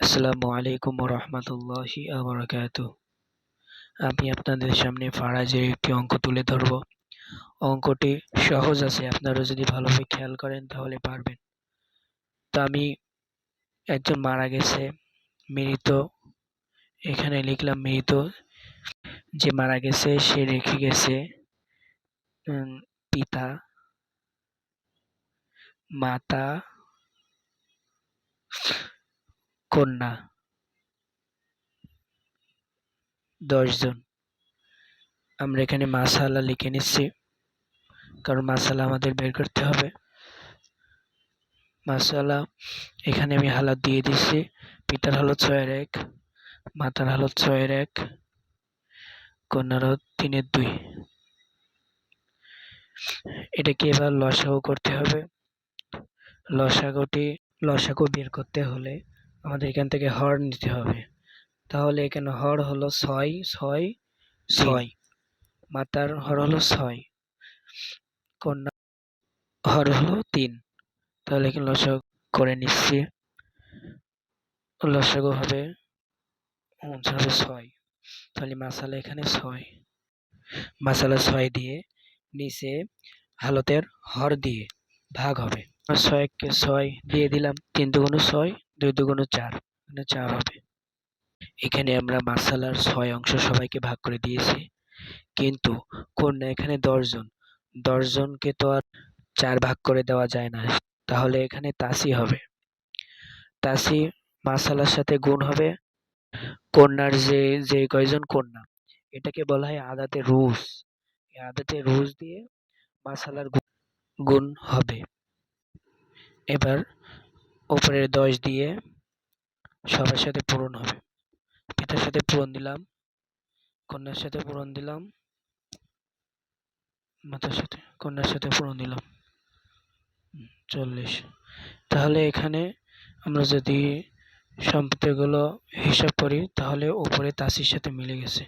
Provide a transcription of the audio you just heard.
আসসালামু আলাইকুম রহমতুল্লাহি আবরাকাত। আমি আপনাদের সামনে ফারাজের একটি অঙ্ক তুলে ধরব। অঙ্কটি সহজ আছে, আপনারা যদি ভালোভাবে খেয়াল করেন তাহলে পারবেন। তো আমি একজন মারা গেছে, মৃত। এখানে লিখলাম মৃত। যে মারা গেছে, সে রেখে গেছে পিতা, মাতা কন্যা। দশজন আমরা এখানে মাসালা লিখে নিচ্ছি। কারণ মাসালা আমাদের বের করতে হবে। মাসালা, এখানে আমি হালাত দিয়ে দিচ্ছি। পিতার হালত ছয়ের এক, মাতার হালত ছয়ের এক কন্যার হালত তিনের দুই। এটাকে এবার লসাগু করতে হবে। লসাগুটি, লসাগু বের করতে হলে আমাদের এখান থেকে হর নিতে হবে। তাহলে এখানে হর হলো ছয় ছয় ছয়। মাতার হর হলো ছয়। কন্যা হর হলো তিন। তাহলে এখানে লসাগু করে নিচ্ছি। লসাগু হবে হবে ছয়। তাহলে মাসালা এখানে ছয়। মাসালা ছয় দিয়ে নিচে হালতের হর দিয়ে ভাগ হবে। ছয়কে ছয় দিয়ে দিলাম। তিন দুগুণ ছয়। দুই দুগুণ চার মানে চার হবে। এখানে আমরা মাসালার ছয় অংশ সবাইকে ভাগ করে দিয়েছি। কিন্তু কন্যা এখানে দশজন দশজনকে তো আর চার ভাগ করে দেওয়া যায় না। তাহলে এখানে তাসি হবে। তাসি মাসালার সাথে গুণ হবে। কন্যার যে যে কয়জন কন্যা, এটাকে বলা হয় আদাতে রুস আদাতে রুস দিয়ে মাসালার গুণ হবে। এবার উপরের দশ দিয়ে সবার সাথে পূরণ হবে। পিতার সাথে পূরণ দিলাম, কন্যার সাথে পূরণ দিলাম, মাতার সাথে, কন্যার সাথে পূরণ দিলাম। চল্লিশ। তাহলে এখানে আমরা যদি সম্পত্তিগুলো হিসাব করি, তাহলে উপরে তাসির সাথে মিলে গেছে।